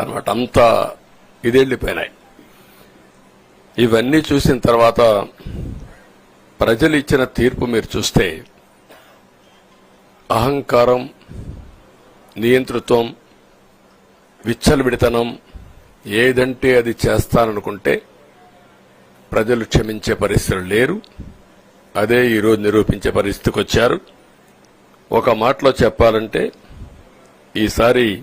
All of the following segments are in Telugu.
అనమాట అంతా ఇదెళ్ళిపోయినాయి. ఇవన్నీ చూసిన తర్వాత ప్రజలు ఇచ్చిన తీర్పు మీరు చూస్తే అహంకారం నియంతృత్వం విచ్చలవిడితనం ఏదంటే అది చేస్తాననుకుంటే ప్రజలు క్షమించే పరిస్థితులు లేరు. అదే ఈరోజు నిరూపించే పరిస్థితికి వచ్చారు. ఒక మాటలో చెప్పాలంటే ఈసారి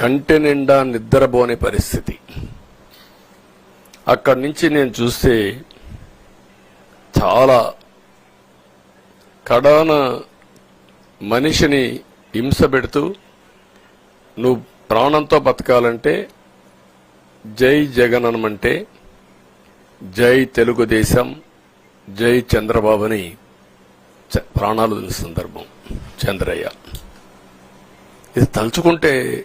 కంటి నిండా నిద్రపోని పరిస్థితి. అక్కడి నుంచి నేను చూస్తే చాలా కడాన మనిషిని హింస పెడుతూ నువ్వు ప్రాణంతో బతకాలంటే జై జగననమంటే జై తెలుగుదేశం జై చంద్రబాబుని చ- ప్రాణాలు సందర్భం. చంద్రయ్య. ఇది తలుచుకుంటే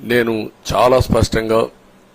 నేను చాలా స్పష్టంగా